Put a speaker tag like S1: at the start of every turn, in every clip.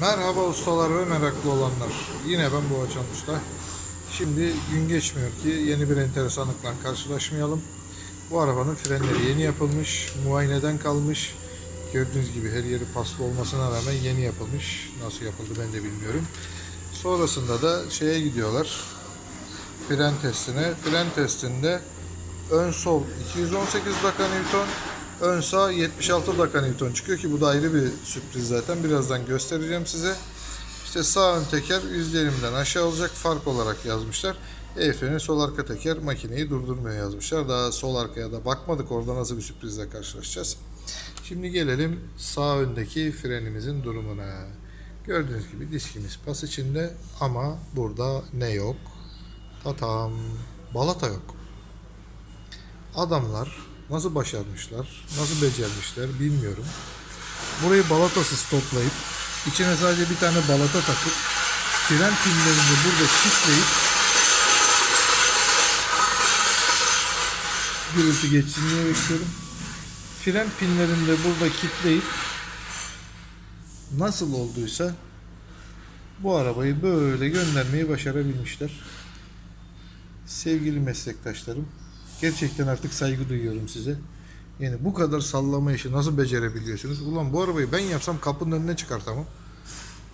S1: Merhaba ustalar ve meraklı olanlar. Yine ben Boğaçan Usta. Şimdi gün geçmiyor ki yeni bir enteresanlıkla karşılaşmayalım. Bu arabanın frenleri yeni yapılmış, muayeneden kalmış. Gördüğünüz gibi her yeri paslı olmasına rağmen yeni yapılmış. Nasıl yapıldı ben de bilmiyorum. Sonrasında da şeye gidiyorlar. Fren testine. Fren testinde ön sol 218 dakika Newton, ön sağ 76 dakika Newton çıkıyor ki bu da ayrı bir sürpriz zaten. Birazdan göstereceğim size. İşte sağ ön teker %20'den aşağı olacak fark olarak yazmışlar. El freni sol arka teker makineyi durdurmuyor yazmışlar. Daha sol arkaya da bakmadık orada nasıl bir sürprizle karşılaşacağız. Şimdi gelelim sağ öndeki frenimizin durumuna. Gördüğünüz gibi diskimiz pas içinde ama burada ne yok? Tatam balata yok. Adamlar nasıl başarmışlar, nasıl becermişler bilmiyorum. Burayı balatasız toplayıp içine sadece bir tane balata takıp fren pinlerini burada çiftleyip gürültü geçsin diye bekliyorum. Fren pinlerini de burada kilitleyip nasıl olduysa bu arabayı böyle göndermeyi başarabilmişler. Sevgili meslektaşlarım, gerçekten artık saygı duyuyorum size. Yani bu kadar sallama işi nasıl becerebiliyorsunuz? Ulan bu arabayı ben yapsam kapının önüne çıkartamam.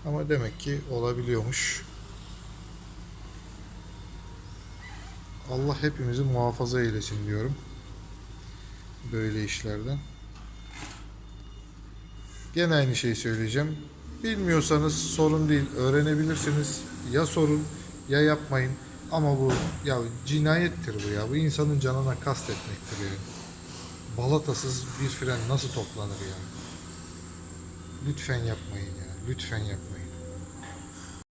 S1: Ama demek ki olabiliyormuş. Allah hepimizi muhafaza eylesin diyorum. Böyle işlerden. Gene aynı şeyi söyleyeceğim. Bilmiyorsanız sorun değil. Öğrenebilirsiniz. Ya sorun ya yapmayın. Ama bu ya cinayettir bu ya. Bu insanın canına kastetmektir yani. Balatasız bir fren nasıl toplanır ya? Lütfen yapmayın ya. Lütfen yapmayın.